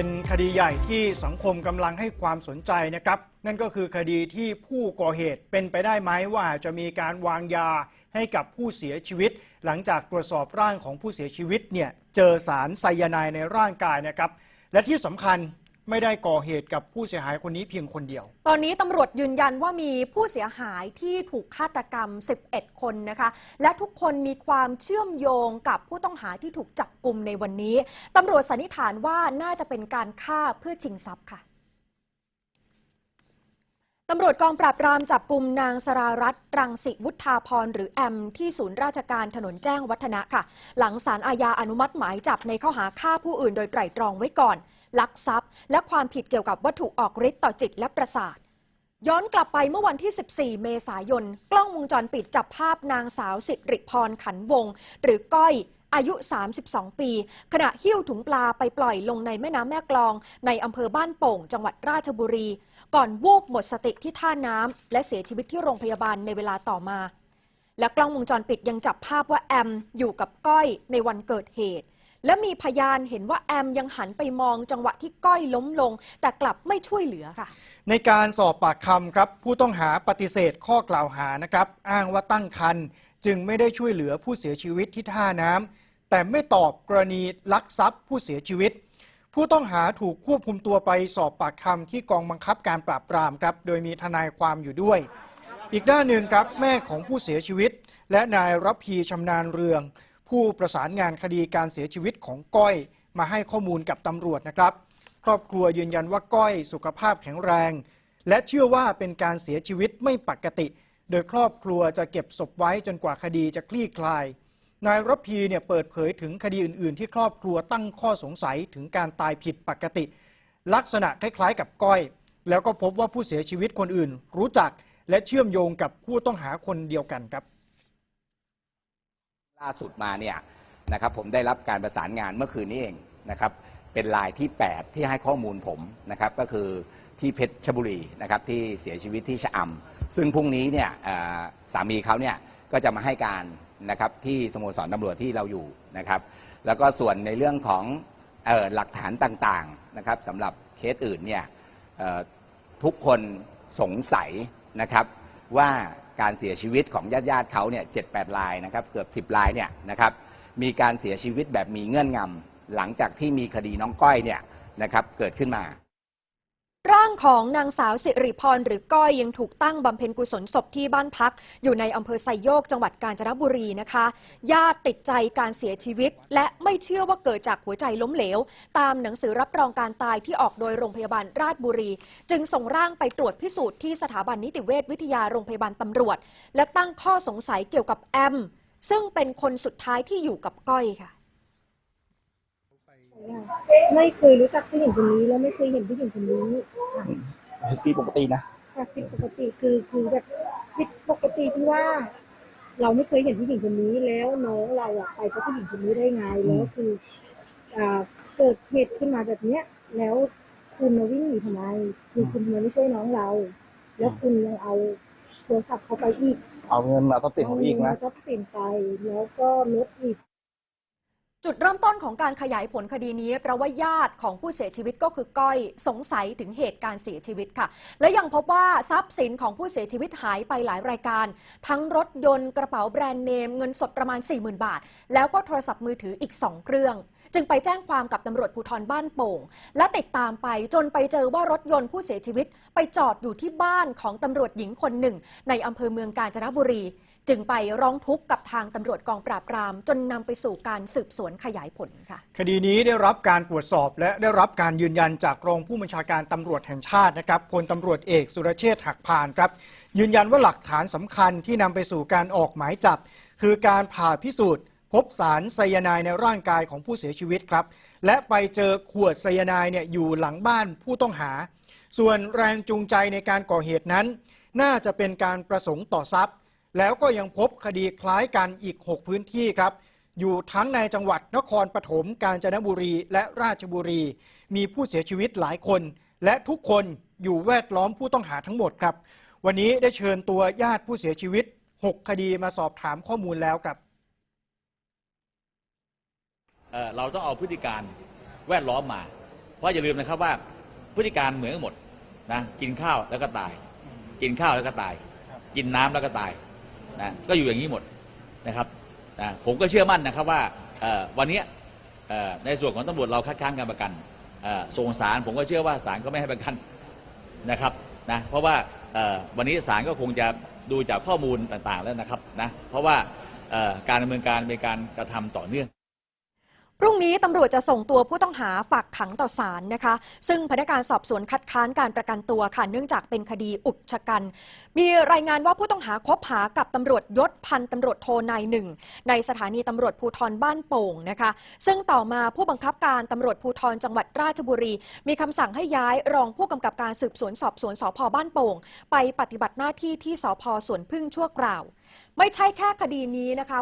เป็นคดีใหญ่ที่สังคมกำลังให้ความสนใจนะครับ นั่นก็คือคดีที่ผู้ก่อเหตุเป็นไปได้ไหมว่าจะมีการวางยาให้กับผู้เสียชีวิต หลังจากตรวจสอบร่างของผู้เสียชีวิตเนี่ยเจอสารไซยาไนด์ในร่างกายนะครับ และที่สำคัญ ไม่ได้ก่อเหตุกับผู้เสียหายคนนี้เพียงคนเดียว ตอนนี้ตำรวจยืนยันว่ามีผู้เสียหายที่ถูกฆาตกรรม 11 คนนะคะ และทุกคนมีความเชื่อมโยงกับผู้ต้องหาที่ถูกจับกลุ่มในวันนี้ตำรวจสันนิษฐานว่าน่าจะเป็นการฆ่าเพื่อชิงทรัพย์ค่ะตำรวจกองปราบปรามจับกลุ่มนางสรารัตน์รังสิวุฒาพรหรือแอม ที่ศูนย์ราชการถนนแจ้งวัฒนะค่ะ หลังสารอาญาอนุมัติหมายจับในข้อหาฆ่าผู้อื่นโดยไตร่ตรองไว้ก่อน ลักทรัพย์และความผิดเกี่ยวกับวัตถุออกฤทธิ์ต่อจิตและประสาท ย้อนกลับไปเมื่อวันที่ 14 เมษายน กล้องวงจรปิดจับภาพนางสาวสิริพรขันวง หรือก้อยอายุ 32 ปี ขณะหิ้วถุงปลาไปปล่อยลงในแม่น้ำแม่กลอง ในอำเภอบ้านโป่ง จังหวัดราชบุรี ก่อนวูบหมดสติที่ท่าน้ำและเสียชีวิตที่โรงพยาบาลในเวลาต่อมา และกล้องวงจรปิดยังจับภาพว่าแอมอยู่กับก้อยในวันเกิดเหตุ และมีพยานเห็นว่าแอมยังหันไปมองจังหวะที่ก้อยล้มลง แต่กลับไม่ช่วยเหลือค่ะ ในการสอบปากคำครับผู้ต้องหาปฏิเสธข้อกล่าวหานะครับ อ้างว่าตั้งครรภ์จึงไม่ได้ช่วยเหลือผู้เสียชีวิตที่ท่าน้ำแต่ไม่ตอบกรณีลักทรัพย์ผู้เสียชีวิต ผู้ต้องหาถูกควบคุมตัวไปสอบปากคำที่กองบังคับการปราบปรามครับ โดยมีทนายความอยู่ด้วย อีกด้านหนึ่งครับแม่ของผู้เสียชีวิต และนายรับพีชำนาญเรือง ผู้ประสานงานคดีการเสียชีวิตของก้อย มาให้ข้อมูลกับตำรวจนะครับ ครอบครัวยืนยันว่าก้อยสุขภาพแข็งแรง และเชื่อว่าเป็นการเสียชีวิตไม่ปกติ โดยครอบครัวจะเก็บศพไว้จนกว่าคดีจะคลี่คลาย นายรพีเนี่ยเปิดเผยถึงคดีอื่น ๆ ที่ครอบครัวตั้งข้อสงสัยถึงการตายผิดปกติ ลักษณะคล้าย ๆ กับก้อย แล้วก็พบว่าผู้เสียชีวิตคนอื่น รู้จักและเชื่อมโยงกับผู้ต้องหาคนเดียวกันครับ ล่าสุดมาเนี่ยนะครับผมได้รับการประสานงานเมื่อคืนนี้เองนะครับเป็นรายที่ 8 ที่ให้ข้อมูลผมนะครับก็คือที่เพชรบุรีนะครับที่เสียชีวิตที่ชะอำซึ่งพรุ่งนี้เนี่ยสามีเขาเนี่ยก็จะมาให้การนะครับที่สโมสรตำรวจที่เราอยู่นะครับแล้วก็ส่วนในเรื่องของออหลักฐานต่างๆนะครับสำหรับเคสอื่นเนี่ยทุกคนสงสัยนะครับ ว่าการเสียชีวิตของญาติญาติๆเขาเนี่ยเจ็ดแปดรายนะครับเกือบสิบรายเนี่ยนะครับมีการเสียชีวิตแบบมีเงื่อนงำหลังจากที่มีคดีน้องก้อยเนี่ยนะครับเกิดขึ้นมา ของนางสาวสิริพรหรือก้อยยังถูกตั้งบำเพ็ญกุศลศพที่บ้านพัก อยู่ในอำเภอไซโยกจังหวัดกาญจนบุรีนะคะ ญาติติดใจการเสียชีวิต และไม่เชื่อว่าเกิดจากหัวใจล้มเหลว ตามหนังสือรับรองการตายที่ออกโดยโรงพยาบาลราชบุรี จึงส่งร่างไปตรวจพิสูจน์ที่สถาบันนิติเวชวิทยาโรงพยาบาลตำรวจ และตั้งข้อสงสัยเกี่ยวกับแอมซึ่งเป็นคนสุดท้ายที่อยู่กับก้อยค่ะ ไม่เคยรู้จักผู้หญิงคนนี้ แล้วไม่เคยเห็นผู้หญิงคนนี้ค่ะปีปกตินะค่ะผิดปกติคือคือแบบผิดปกติที่ว่า เราไม่เคยเห็นผู้หญิงคนนี้แล้วน้องเราอะไปกับผู้หญิงคนนี้ได้ไงแล้วคืออ่าเกิดเหตุขึ้นมาแบบเนี้ย แล้วคุณมาวิ่งหนีทำไมคือคุณมาไม่ช่วยน้องเรา แล้วคุณยังเอาโทรศัพท์เขาไปอีกเอาเงินมาทรัพย์สินของพี่อีกนะเาทรัพย์สินไปแล้วก็รถอีก จุดเริ่มต้นของการขยายผลคดีนี้เพราะว่าญาติของผู้เสียชีวิตก็คือก้อยสงสัยถึงเหตุการณ์เสียชีวิตค่ะ และยังพบว่าทรัพย์สินของผู้เสียชีวิตหายไปหลายรายการ ทั้งรถยนต์กระเป๋าแบรนด์เนม เงินสดประมาณ 40,000 บาท แล้วก็โทรศัพท์มือถืออีก 2 เครื่อง จึงไปแจ้งความกับตำรวจภูธรบ้านโป่ง และติดตามไปจนไปเจอว่ารถยนต์ผู้เสียชีวิต ไปจอดอยู่ที่บ้านของตำรวจหญิงคนหนึ่ง ในอำเภอเมืองกาญจนบุรี จึงไปร้องทุกข์กับทางตำรวจกองปราบปราม จนนำไปสู่การสืบสวนขยายผลค่ะ คดีนี้ได้รับการตรวจสอบและได้รับการยืนยันจากรองผู้บัญชาการตำรวจแห่งชาตินะครับพลตำรวจเอกสุรเชษฐ์หักพานครับ ยืนยันว่าหลักฐานสำคัญที่นำไปสู่การออกหมายจับ คือการผ่าพิสูจน์ พบสารไซยาไนด์ในร่างกายของผู้เสียชีวิตครับ และไปเจอขวดไซยาไนด์เนี่ยอยู่หลังบ้านผู้ต้องหา ส่วนแรงจูงใจในการก่อเหตุนั้น น่าจะเป็นการประสงค์ต่อทรัพย์ แล้วก็ยังพบคดีคล้ายกันอีก 6 พื้นที่ครับ อยู่ทั้งในจังหวัดนครปฐมกาญจนบุรีและราชบุรี มีผู้เสียชีวิตหลายคน และทุกคนอยู่แวดล้อมผู้ต้องหาทั้งหมดครับ วันนี้ได้เชิญตัวญาติผู้เสียชีวิต 6 คดีมาสอบถามข้อมูลแล้วครับเอ่อเราต้องเอาพฤติการแวดล้อมมา เพราะอย่าลืมนะครับว่าพฤติการเหมือนกันหมดนะกินข้าวแล้วก็ตาย กินข้าวแล้วก็ตาย กินน้ำแล้วก็ตาย นะก็อยู่อย่างนี้หมดนะครับนะผมก็เชื่อมั่นนะครับว่าวันนี้ในส่วนของตำรวจเราคัดค้านการประกันส่งสารผมก็เชื่อว่าศาลก็ไม่ให้ประกันนะครับนะเพราะว่าวันนี้ศาลก็คงจะดูจากข้อมูลต่างๆแล้วนะครับนะเพราะว่าการดำเนินการเป็นการกระทำต่อเนื่อง พรุ่งนี้ตำรวจจะส่งตัวผู้ต้องหาฝากขังต่อศาลนะคะ ซึ่งพนักงานสอบสวนคัดค้านการประกันตัวค่ะ เนื่องจากเป็นคดีอุกชะกัน มีรายงานว่าผู้ต้องหาคบหากับตำรวจยศพันตำรวจโทนายหนึ่งในสถานีตำรวจภูธรบ้านโป่งนะคะ ซึ่งต่อมาผู้บังคับการตำรวจภูธรจังหวัดราชบุรี มีคำสั่งให้ย้ายรองผู้กำกับการสืบสวนสอบสวนสพบ้านโป่ง ไปปฏิบัติหน้าที่ที่สพสวนพึ่งชั่วคราว ไม่ใช่แค่คดีนี้นะคะ